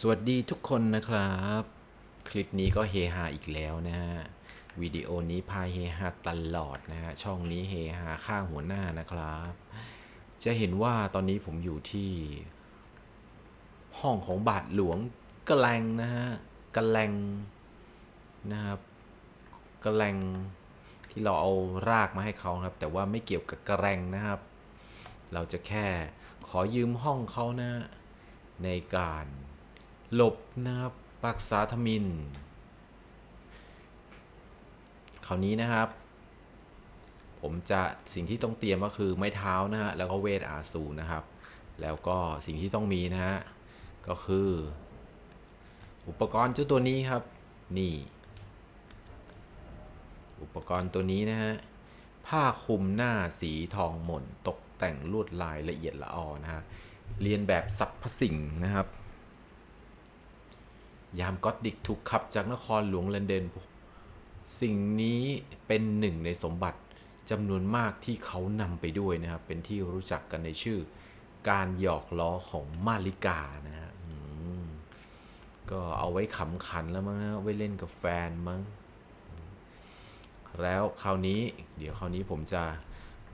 สวัสดีทุกคนนะครับ คลิปนี้ก็เฮฮาอีกแล้วนะฮะวิดีโอนี้พาเฮฮาตลอดนะฮะช่องนี้เฮฮาข้างหัวหน้านะครับ จะเห็นว่าตอนนี้ผมอยู่ที่ ห้องของบาทหลวงกระแลงนะฮะกระแลงนะครับกระแลงที่เราเอารากมาให้เขาครับ แต่ว่าไม่เกี่ยวกับกระแรงนะครับ เราจะแค่ขอยืมห้องเขานะในการ หลบนะครับปักษาธมินคราวนี้นะครับ ผมจะสิ่งที่ต้องเตรียมก็คือไม้เท้านะฮะแล้วก็เวทอาสูนะครับ แล้วก็สิ่งที่ต้องมีนะฮะก็คือ อุปกรณ์เจ้าตัวนี้ครับนี่ อุปกรณ์ตัวนี้นะฮะผ้าคลุมหน้าสีทองหม่นตกแต่งลวดลายละเอียดละออนะฮะเรียนแบบสรรพสิ่งนะครับ ยามก็อตดิกถูกขับจากนครหลวงเลนเดน สิ่งนี้เป็นหนึ่งในสมบัติจำนวนมากที่เขานำไปด้วยนะครับ เป็นที่รู้จักกันในชื่อ การหยอกล้อของมาริกานะฮะก็เอาไว้ขำขันแล้วมั้งนะไว้เล่นกับแฟนมั้ง แล้วคราวนี้เดี๋ยวคราวนี้ผมจะ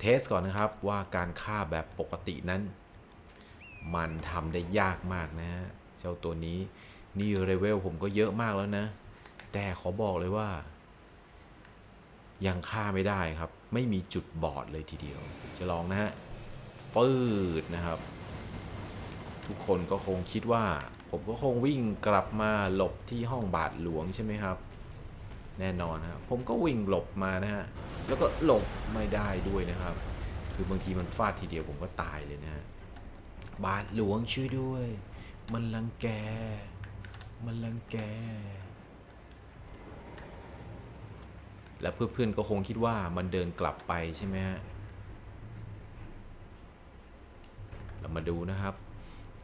เทสก่อนนะครับว่าการฆ่าแบบปกตินั้น มันทำได้ยากมากนะฮะ เจ้าตัวนี้ นี่เลเวลผมก็เยอะมากแล้วนะ แต่ขอบอกเลยว่า ยังฆ่าไม่ได้ครับ ไม่มีจุดบอดเลยทีเดียว จะลองนะฮะฟืดนะครับ ทุกคนก็คงคิดว่า ผมก็คงวิ่งกลับมาหลบที่ห้องบาทหลวงใช่ไหมครับ แน่นอนนะครับผมก็วิ่งหลบมานะฮะแล้วก็หลบไม่ได้ด้วยนะครับ คือบางทีมันฟาดทีเดียวผมก็ตายเลยนะฮะบาทหลวงช่วยด้วย มันรังแก มันรังแก แล้วเพื่อนๆก็คงคิดว่ามันเดินกลับไปใช่ไหมฮะ เรามาดูนะครับ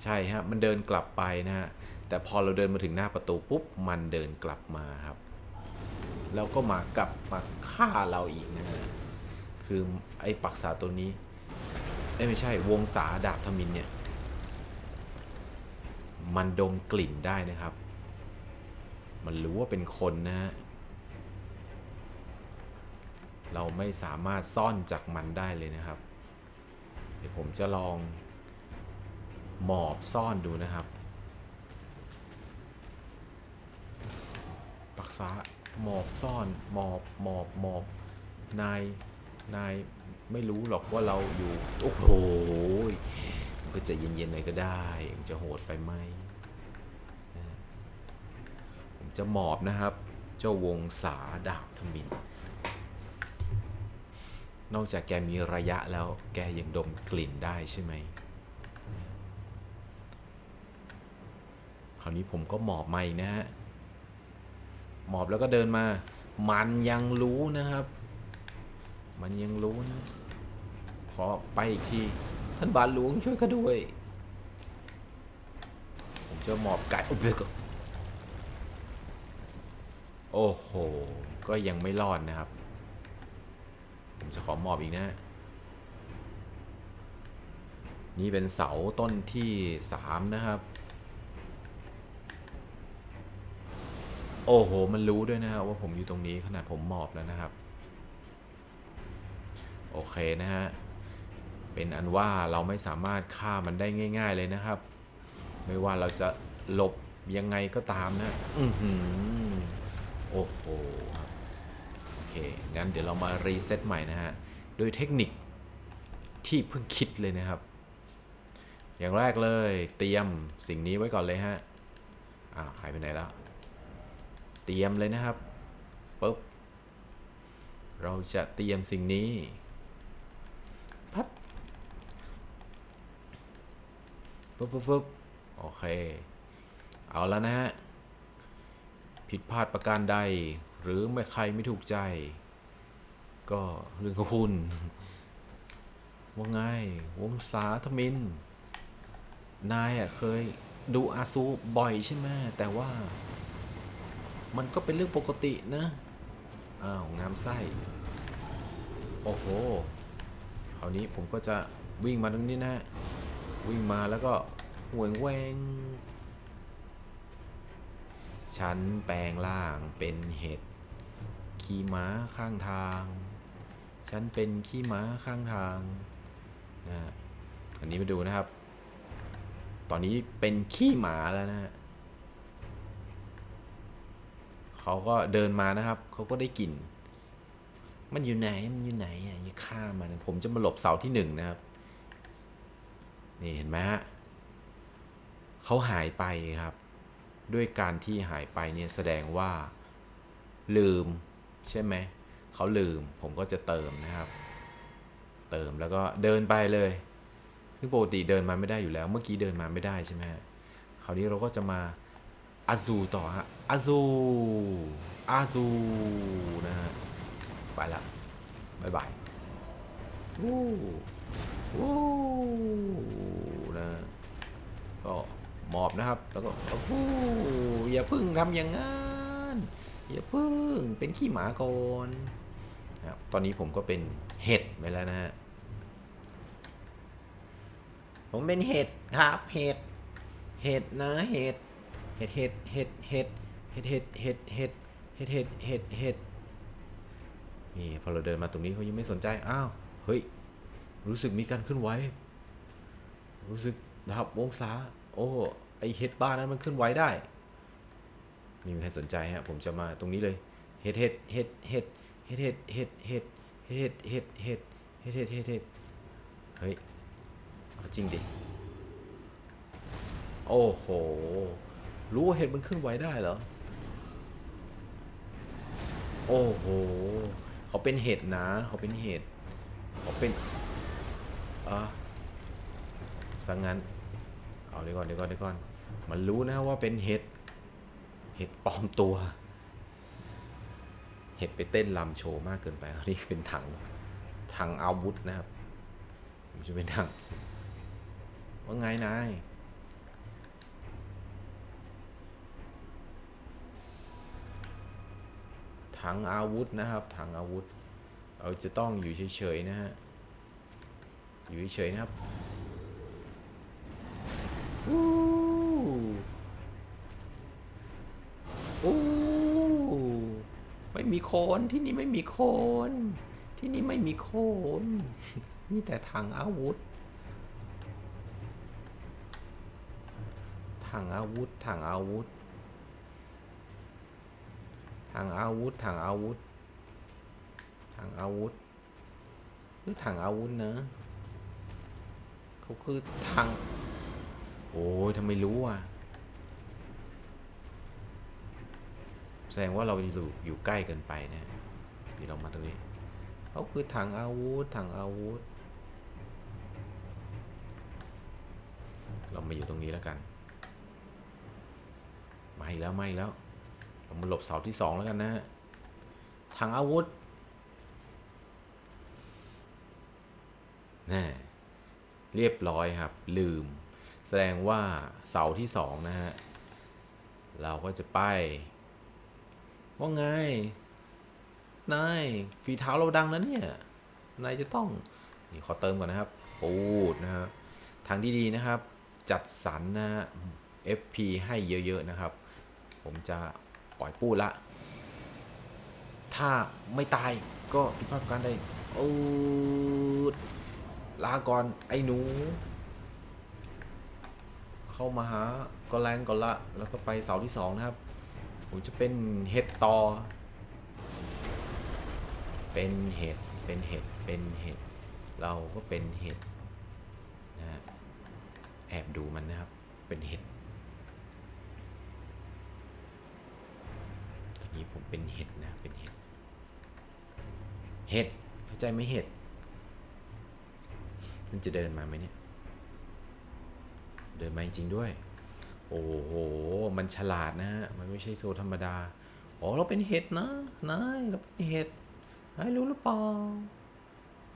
ใช่ฮะ มันเดินกลับไปนะฮะ แต่พอเราเดินมาถึงหน้าประตูปุ๊บ มันเดินกลับมาครับ แล้วก็มากลับมาฆ่าเราอีกนะฮะ คือไอ้ปักษาตัวนี้เอ้ไม่ใช่วงศาดาบทมินเนี่ย มันดมกลิ่นได้นะครับ มันรู้ว่าเป็นคนนะฮะ เราไม่สามารถซ่อนจากมันได้เลยนะครับ เดี๋ยวผมจะลองหมอบซ่อนดูนะครับ ปักษาหมอบซ่อนหมอบหมอบหมอบนายนายไม่รู้หรอกว่าเราอยู่ โอ้โห มันก็จะเย็นๆหน่อยก็ได้ มันจะโหดไปไหมนะฮะผม จะหมอบนะครับ เจ้าวงศาดาบทมิน นอกจากแกมีระยะแล้วแกยังดมกลิ่นได้ใช่ไหมคราวนี้ผมก็หมอบมาอีกนะฮะ หมอบแล้วก็เดินมา มันยังรู้นะครับ มันยังรู้นะ ขอไปอีกที ท่านบาทหลวงช่วยข้าด้วย ผมจะหมอบไก่อุ๊บเลยก่อน โอ้โห ก็ยังไม่รอดนะครับ ผมจะขอมอบอีกนะ นี่เป็นเสาต้นที่สามนะครับ โอ้โห มันรู้ด้วยนะครับว่าผมอยู่ตรงนี้ขนาดผมหมอบแล้วนะครับ โอเคนะฮะ เป็นอันว่าเราไม่สามารถฆ่ามันได้ง่าย ๆเลยนะครับ ไม่ว่าเราจะหลบยังไงก็ตามนะ อือหือ โอ้โหครับโอเค งั้นเดี๋ยวเรามารีเซ็ตใหม่นะฮะ โดยเทคนิคที่เพิ่งคิดเลยนะครับ อย่างแรกเลยเตรียมสิ่งนี้ไว้ก่อนเลยฮะ อ้าวหายไปไหนแล้ว เตรียมเลยนะครับปุ๊บ เราจะเตรียมสิ่งนี้พับปุ๊บปุ๊บปุ๊บโอเค เอาแล้วนะฮะ ผิดพลาดประการใด หรือไม่ใครไม่ถูกใจ ก็เรื่องของคุณว่าไงวงศาธมิน นายอะเคยดูอาซูบ่อยใช่ไหมแต่ว่ามันก็เป็นเรื่องปกตินะ อ้าว งามไส้ โอ้โหคราวนี้ผมก็จะวิ่งมาตรงนี้นะ วิ่งมาแล้วก็หวงแวง ฉันแปลงร่างเป็นเห็ด ขี่ม้าข้างทาง ฉันเป็นขี้ม้าข้างทางนะฮะอันนี้มาดูนะครับ ตอนนี้เป็นขี้หมาแล้วนะฮะเขาก็เดินมานะครับ เขาก็ได้กลิ่น มันอยู่ไหน มันอยู่ไหนอะอย่าฆ่ามัน ผมจะมาหลบเสาที่หนึ่งนะครับ นี่เห็นไหมฮะเขาหายไปครับ ด้วยการที่หายไปเนี่ยแสดงว่า ลืม ใช่ไหมเขาลืม ผมก็จะเติมนะครับ เติมแล้วก็เดินไปเลยคือปกติเดินมาไม่ได้อยู่แล้ว เมื่อกี้เดินมาไม่ได้ใช่ไหมคราวนี้เราก็จะมาอาซูต่อฮะอาซูอาซูนะฮะไปละบายบายวู้วู้นะ ก็หม อบนะครับ แล้วก็ฟู้อย่าพึ่งทำอย่างนั้นอย่าพึ่งเป็นขี้หมาก่อนนะครับตอนนี้ผมก็เป็นเห็ดไปแล้วนะฮะผมเป็นเห็ดครับเห็ดเห็ดนะเห็ดเห็ดเห็ดเห็ดเห็ดเห็ดเห็ดเห็ดเห็ดเห็ดเห็ดเห็ดเห็ดนี่พอเราเดินมาตรงนี้เขายังไม่สนใจอ้าวเฮ้ยรู้สึกมีการเคลื่อนไหวรู้สึกนะครับวงศาโอ้ ไอเห็ดบ้านั้นมันเคลื่อนไหวได้ไม่มีใครสนใจฮะผมจะมาตรงนี้เลยเห็ดเห็ดเห็ดเห็ดเห็ดเห็ดเห็ดเห็ดเห็ดเห็ดเห็ดเห็ดเห็ดเห็ดเห็ดเฮ้ยเอาจริงดิโอ้โห รู้ว่าเห็ดมันเคลื่อนไหวได้เหรอ โอ้โห เขาเป็นเห็ดนะ เขาเป็นเห็ด เขาเป็นอะสังงั้น เอาเดี๋ยวก่อนเดี๋ยวก่อนเดี๋ยวก่อน มันรู้นะว่าเป็นเห็ด เห็ดปลอมตัว เห็ดไปเต้นลำโชว์มากเกินไปอันนี้เป็นถัง ถังอาวุธนะครับ มันจะเป็นถัง ว่าไงนายถังอาวุธนะครับ ถังอาวุธ เราจะต้องอยู่เฉยๆนะฮะ อยู่เฉยๆนะครับ อู้อู้ไม่มีโคนที่นี่ไม่มีโคนที่นี่ไม่มีโคนมีแต่ถังอาวุธ ถังอาวุธ ถังอาวุธ ถังอาวุธ ถังอาวุธ ถังอาวุธ คือถังอาวุธนะ เขาคือถัง อ้ยทำไมรู้อะ แสดงว่าเราอยู่อยู่ใกล้เกินไปนะนี่เรามาตรงนี้เขาคือถังอาวุธถังอาวุธ เรามาอยู่ตรงนี้แล้วกัน มาอีกแล้วมาอีกแล้วเรามาหลบเสาที่สองแล้วกันนะฮะถังอาวุธแน่เรียบร้อยครับ ลืม แสดงว่าเสาที่สองนะฮะ เราก็จะไป ว่าไง นายฝีเท้าเราดังนะเนี่ย นายจะต้องนี่ขอเติมก่อนนะครับปูดนะฮะทางที่ดีนะครับ จัดสรรนะฮะ FP ให้เยอะๆนะครับ ผมจะปล่อยปูดละ ถ้าไม่ตายก็ผิดพลาดการใดโอ้ลาก่อนไอ้หนู เข้ามาหาก็แรงก่อนละ แล้วก็ไปเสาที่สองนะครับ ผมจะเป็นเห็ดต่อ เป็นเห็ด เป็นเห็ด เป็นเห็ด เราก็เป็นเห็ดนะฮะแอบดูมันนะครับ เป็นเห็ดตอนนี้ผมเป็นเห็ดนะ เป็นเห็ด เห็ด เข้าใจไหมเห็ด มันจะเดินมาไหมเนี่ย เดินมาจริงๆด้วย โอ้โห มันฉลาดนะฮะ มันไม่ใช่ตัวธรรมดา อ๋อ เราเป็นเห็ดนะ นาย เราเป็นเห็ดนายรู้หรือเปล่า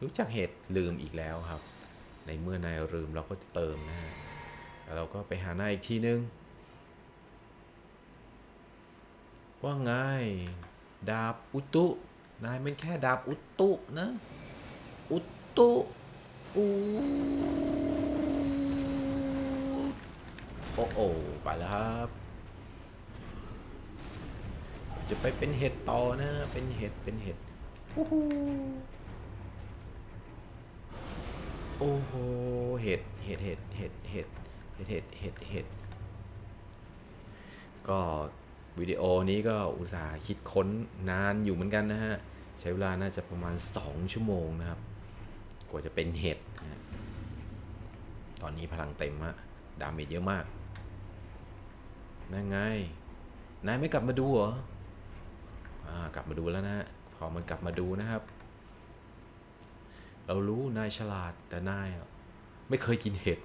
รู้จักเห็ดลืมอีกแล้วครับ ในเมื่อนายลืมเราก็จะเติมนะฮะ แล้วเราก็ไปหานายอีกทีนึง ว่าไง ดาบอุตุ นายเป็นแค่ดาบอุตุนะ อุตุอู โอ้โอ้ไปแล้วครับ จะไปเป็นเห็ดต่อนะ เป็นเห็ด เป็นเห็ด โอ้โหเห็ดเห็ด เห็ด เห็ด เห็ด เห็ด เห็ด เห็ด เห็ด ก็วิดีโอนี้ก็อุตส่าห์คิดค้นนานอยู่เหมือนกันนะฮะ ใช้เวลาน่าจะประมาณ 2 ชั่วโมงนะครับ กว่าจะเป็นเห็ด ตอนนี้พลังเต็มฮะ ดาเมจเยอะมาก นั่นไง นายไม่กลับมาดูเหรอ อ่ากลับมาดูแล้วนะ พอมันกลับมาดูนะครับ เรารู้นายฉลาดแต่นายไม่เคยกินเห็ด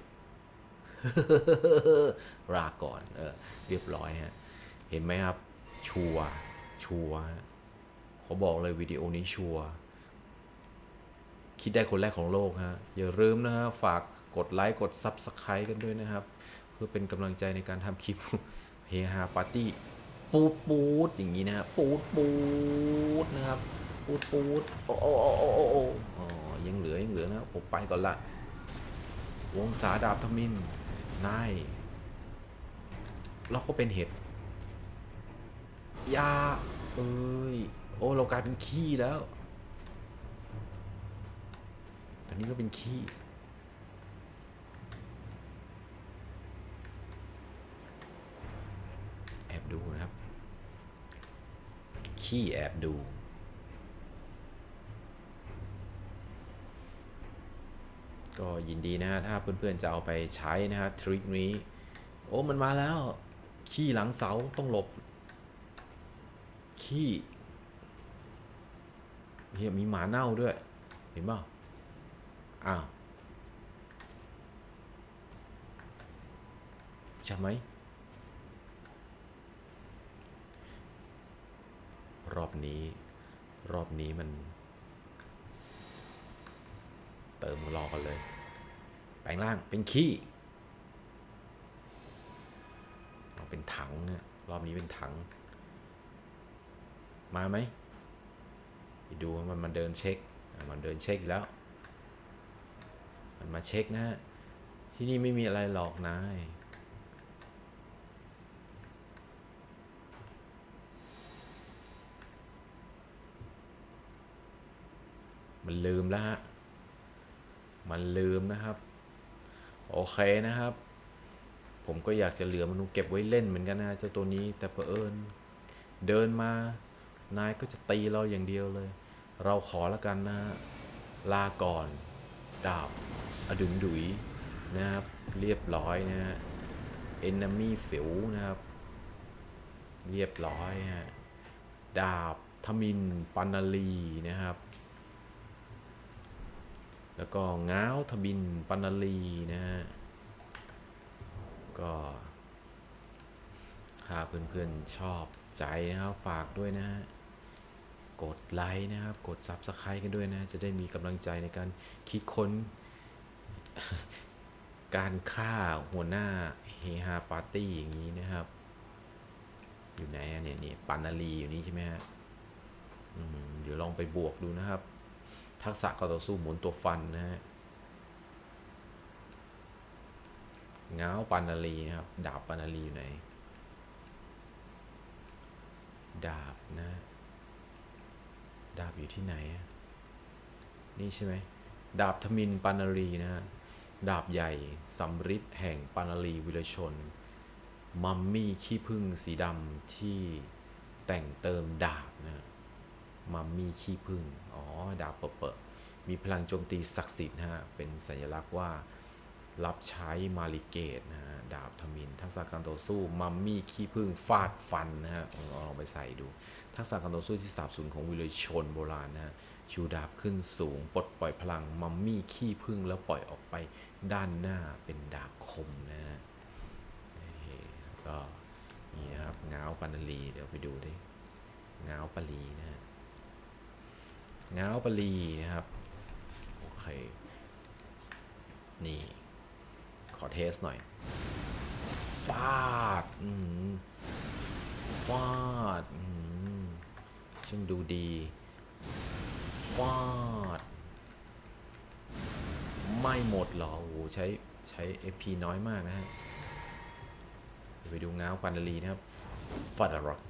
ลาก่อนเออเรียบร้อยฮะ เห็นไหมครับ ชัว ชัวเขาบอกเลยวิดีโอนี้ชัว คิดได้คนแรกของโลกฮะ อย่าลืมนะฮะ ฝากกดไลค์ กด Subscribe กันด้วยนะครับ เพื่อเป็นกำลังใจในการทำคลิป เฮฮาปาร์ตี้ปูดปูดอย่างนี้นะฮะปูดปูดนะครับปูดปูดโอ้โอ้โอ้โอ้โอ้โอ้ยังเหลือยังเหลือนะผมไปก่อนละวงศาดาบทมินนายเราก็เป็นเห็ดยาเอ้ยโอ้เรากลายเป็นขี้แล้ว ตอนนี้เราเป็นขี้ แอบดูนะครับ ขี้แอบดูก็ยินดีนะฮะ ถ้าเพื่อนๆจะเอาไปใช้นะฮะ ทริคนี้ โอ้ มันมาแล้ว ขี้หลังเสาต้องหลบ ขี้เฮียมีหมาเน่าด้วย เห็นเปล่าอ้าว ใช่ไหม รอบนี้ รอบนี้มัน เติมรอกันเลย แปลงร่างเป็นขี้เอาเป็นถังนะรอบนี้เป็นถัง มาไหมดูว่ามันมาเดินเช็ค มันเดินเช็คแล้ว มันมาเช็คนะฮะที่นี่ไม่มีอะไรหรอกนาย มันลืมแล้วฮะ มันลืมนะครับ โอเคนะครับ ผมก็อยากจะเหลือมันเก็บไว้เล่นเหมือนกันนะเจ้าตัวนี้ แต่เผอิญเดินมา นายก็จะตีเราอย่างเดียวเลย เราขอแล้วกันนะฮะ ลาก่อน ดาบอดึงดุยนะครับ เรียบร้อยนะฮะ enemy ฟิวนะครับ เรียบร้อยฮะ ดาบทมินปันนาลีนะครับ แล้วก็ง้าวทบินปันนาลีนะฮะก็ถ้าเพื่อนๆชอบใจนะครับฝากด้วยนะฮะกดไลค์นะครับ กด Subscribe กันด้วยนะ จะได้มีกำลังใจในการคิดค้น การฆ่าหัวหน้าเฮฮาปาร์ตี้อย่างนี้นะครับ อยู่ไหนเนี่ยเนี่ยปันนาลีอยู่นี่ใช่ไหมฮะเดี๋ยวลองไปบวกดูนะครับ ทักษะการต่อสู้หมุนตัวฟันนะฮะง้าวปันาลีนะครับ ดาบปันาลีอยู่ไหน ดาบนะ ดาบอยู่ที่ไหนอะนี่ใช่ไหม ดาบทมินปันาลีนะฮะ ดาบใหญ่สำริดแห่งปันาลีวิรชน มัมมี่ขี้ผึ้งสีดำที่แต่งเติมดาบนะ มัมมี่ขี้ผึ้งอ๋อ ดาบเปอะมีพลังโจมตีศักดิ์สิทธิ์นะฮะ เป็นสัญลักษณ์ว่ารับใช้มาริเกตนะฮะ ดาบทมิน ทักษะการต่อสู้ มัมมี่ขี้ผึ้งฟาดฟันนะฮะลองลองไปใส่ดู ทักษะการต่อสู้ที่สาบสูญของวิเลยชนโบราณนะฮะชูดาบขึ้นสูง ปลดปล่อยพลังมัมมี่ขี้ผึ้งแล้วปล่อยออกไปด้านหน้าเป็นดาบคมนะฮะเฮ้ก็นี่นะครับเงาปันนาลีเดี๋ยวไปดูดิเงาปาลีนะฮะ ง้าวปาลีนะครับ โอเค นี่ ขอเทสหน่อย ฟาดฟาดช่างดูดี ฟาด ไม่หมดเหรอโอ้โหใช้ใช้ FP น้อยมากนะฮะ ไปดูง้าวปันดาลีนะครับฟาดารอก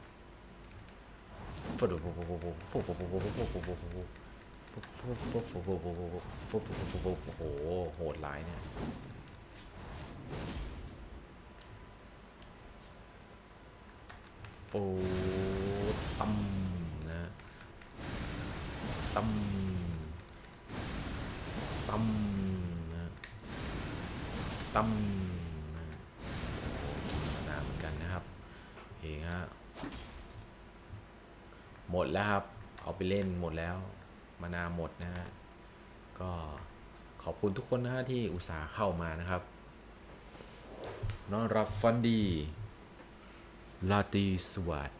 ฟดูฟูฟูฟูฟูฟูฟูฟูฟูฟูฟูฟูโหโหดร้ายเนี่ยฟูตัมนะตัมตัมนะตัม หมดแล้วครับ เอาไปเล่นหมดแล้ว มานาหมดนะฮะ ก็ขอบคุณทุกคนนะฮะที่อุตส่าห์เข้ามานะครับ นอนรับฟันดี ลาตีสวัสด